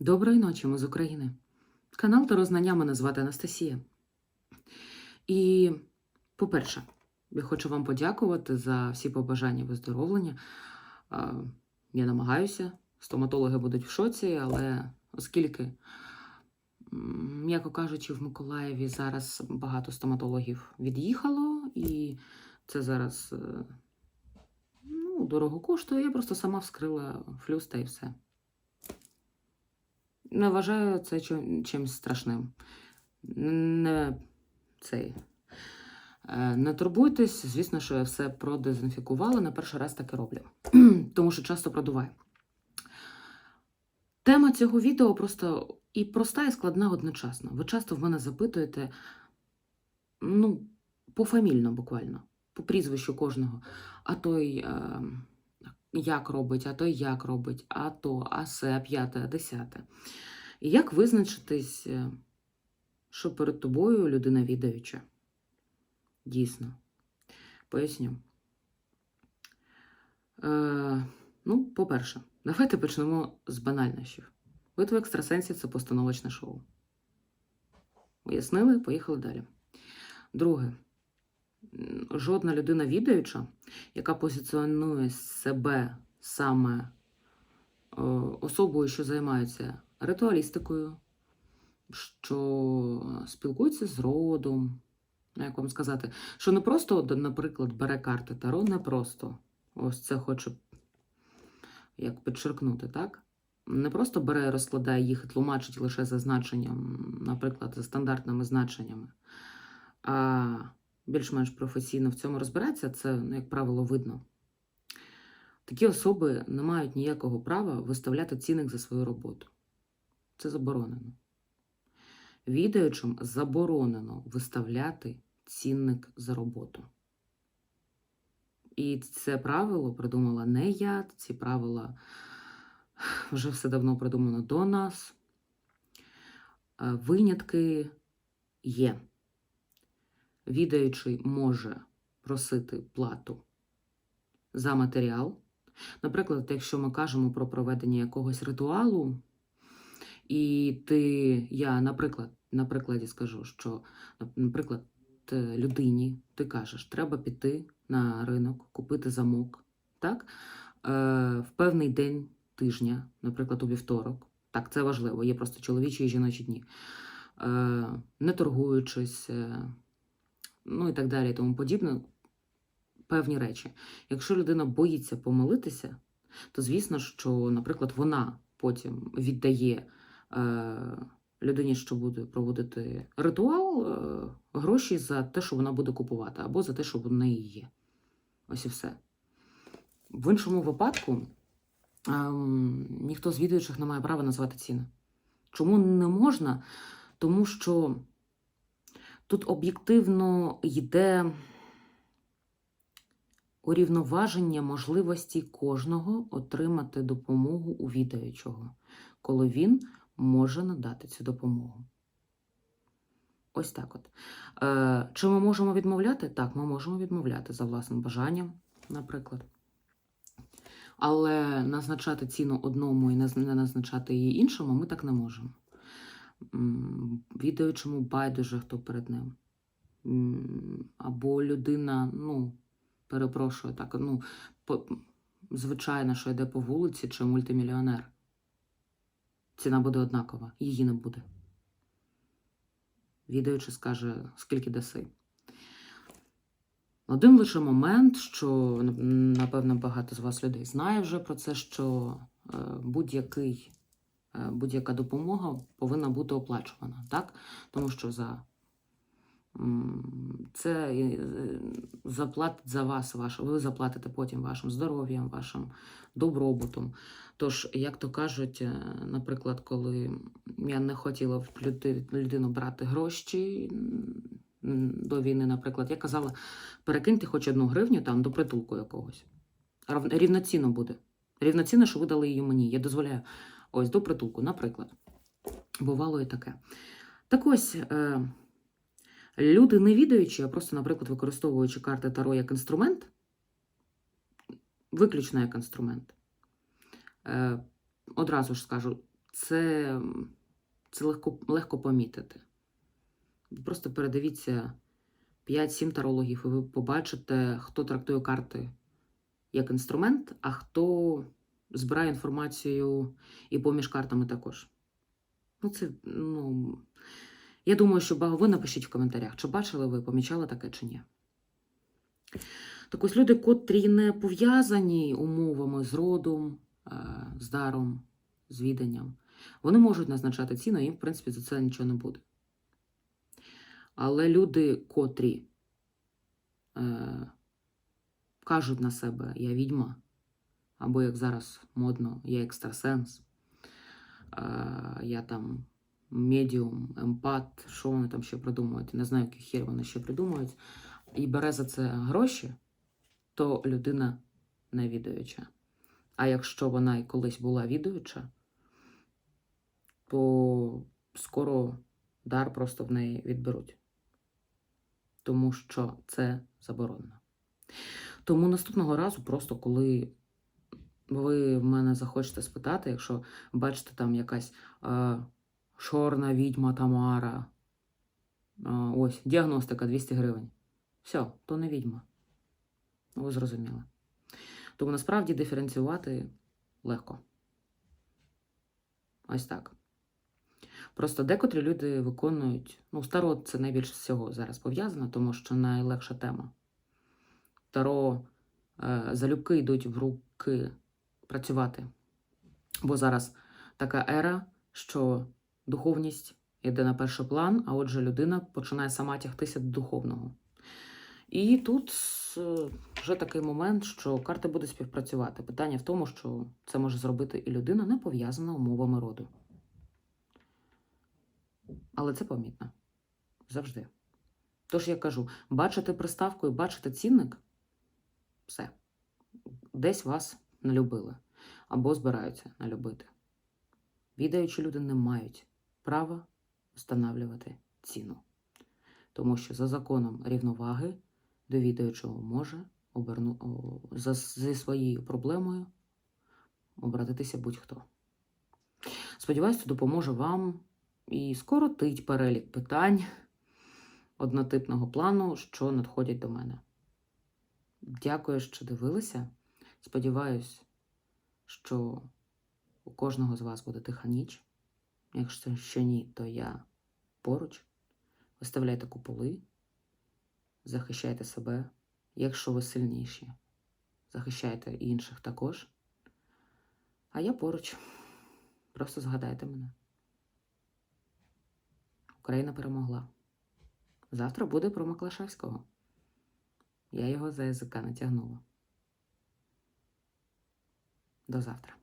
Доброї ночі, ми з України. Канал Таро Знання мене звати Анастасія. І, по-перше, я хочу вам подякувати за всі побажання виздоровлення. Я намагаюся, стоматологи будуть в шоці, але оскільки, м'яко кажучи, в Миколаєві зараз багато стоматологів від'їхало, і це зараз е, ну, дорого коштує, я просто сама вскрила флюс та і все. Не вважаю це чимось страшним. Не, цей, е, не турбуйтесь, звісно, що я все продезінфікувала, не перший раз таке роблю, тому що часто продуваю. Тема цього відео просто і проста, і складна одночасно. Ви часто в мене запитуєте, ну, пофамільно буквально, по прізвищу кожного, а той е, як робить, а той як робить, а то, а се, п'яте, а десяте. І як визначитись, е, що перед тобою людина відаюча? Дійсно. Поясню. Е, ну, по-перше, давайте почнемо з банальнощів. Битва екстрасенсів це постановочне шоу. Уяснили? Поїхали далі. Друге. Жодна людина відаюча, яка позиціонує себе саме е, особою, що займається ритуалістикою, що спілкується з родом, ну, як вам сказати, що не просто, наприклад, бере карти Таро, не просто. Ось це хочу як підчеркнути, так? Не просто бере, розкладає їх і тлумачить лише за значенням, наприклад, за стандартними значеннями, а більш-менш професійно в цьому розбирається, це, ну, як правило, видно. Такі особи не мають ніякого права виставляти цінник за свою роботу. Це заборонено. Відаючим заборонено виставляти цінник за роботу. І це правило придумала не я, ці правила вже все давно придумано до нас. Е, Винятки є. Відаючий може просити плату за матеріал. Наприклад, якщо ми кажемо про проведення якогось ритуалу, і ти, я, наприклад, на прикладі скажу, що, наприклад, людині ти кажеш, треба піти на ринок, купити замок, так? Е, в певний день тижня, наприклад, у вівторок. Так, це важливо, є просто чоловічі і жіночі дні. Е, не торгуючись, е, ну і так далі, і тому подібне. Певні речі. Якщо людина боїться помилитися, то звісно, що, наприклад, вона потім віддає е, людині, що буде проводити ритуал, е, гроші за те, що вона буде купувати, або за те, що в неї є. Ось і все. В іншому випадку ем, ніхто з відаючих не має права назвати ціни. Чому не можна? Тому що тут об'єктивно йде урівноваження можливості кожного отримати допомогу у відаючого, коли він може надати цю допомогу. Ось так от. Е, чи ми можемо відмовляти? Так, ми можемо відмовляти за власним бажанням, наприклад. Але назначати ціну одному і не назначати її іншому ми так не можемо. Відаючому байдуже, хто перед ним. Або людина, ну, перепрошую, так, ну, по, звичайно, що йде по вулиці, чи мультимільйонер. Ціна буде однакова, її не буде. Відаючи скаже, скільки даси. Один лише момент, що напевно багато з вас людей знає вже про це, що е, будь-який, будь-яка допомога повинна бути оплачувана, так? Тому що за це е, заплатить за вас, ваш, ви заплатите потім вашим здоров'ям, вашим добробутом. Тож, як то кажуть, е, наприклад, коли я не хотіла в людину брати гроші до війни, наприклад, я казала, перекиньте хоч одну гривню там до притулку якогось. Рівноцінно буде. Рівноцінно, що ви дали її мені. Я дозволяю ось до притулку, наприклад. Бувало і таке. Так ось, е, люди не відаючи, а просто, наприклад, використовуючи карти Таро як інструмент, виключно як інструмент. Е, одразу ж скажу, це, це легко, легко помітити. Просто передивіться 5-7 тарологів, і ви побачите, хто трактує карти як інструмент, а хто збирає інформацію і поміж картами також. Ну, це, ну, я думаю, що ви напишіть в коментарях, чи бачили ви, помічали таке чи ні. Так ось люди, котрі не пов'язані умовами з родом, е, з даром, з віданням, вони можуть назначати ціну, їм, в принципі, за це нічого не буде. Але люди, котрі е, кажуть на себе я відьма, або як зараз модно, я екстрасенс, я там медіум, емпат, що вони там ще придумують, не знаю, який хер вони ще придумують, і бере за це гроші, то людина не відаюча. А якщо вона і колись була відаюча, то скоро дар просто в неї відберуть. Тому що це заборонено. Тому наступного разу, просто коли ви в мене захочете спитати, якщо бачите там якась е, чорна відьма Тамара, е, ось, діагностика 200 гривень. Все, то не відьма. Ви зрозуміли. Тому насправді диференціювати легко. Ось так. Просто декотрі люди виконують, ну, з Таро це найбільше всього зараз пов'язано, тому що найлегша тема. Таро е, залюбки йдуть в руки працювати. Бо зараз така ера, що духовність йде на перший план, а отже, людина починає сама тягтися до духовного. І тут е, вже такий момент, що карти будуть співпрацювати. Питання в тому, що це може зробити і людина, не пов'язана умовами роду. Але це помітно. Завжди. Тож я кажу: бачите приставку і бачите цінник все. Десь вас налюбили або збираються налюбити. Відаючі люди не мають права встановлювати ціну. Тому що за законом рівноваги до відаючого може оберну... за... зі своєю проблемою обратитися будь-хто. Сподіваюся, це допоможе вам і скоротить перелік питань однотипного плану, що надходять до мене. Дякую, що дивилися. Сподіваюсь, що у кожного з вас буде тиха ніч. Якщо ще ні, то я поруч. Виставляйте куполи, захищайте себе. Якщо ви сильніші, захищайте інших також. А я поруч. Просто згадайте мене. Україна перемогла. Завтра буде про Маклашевського. Я його за язика натягнула. До завтра.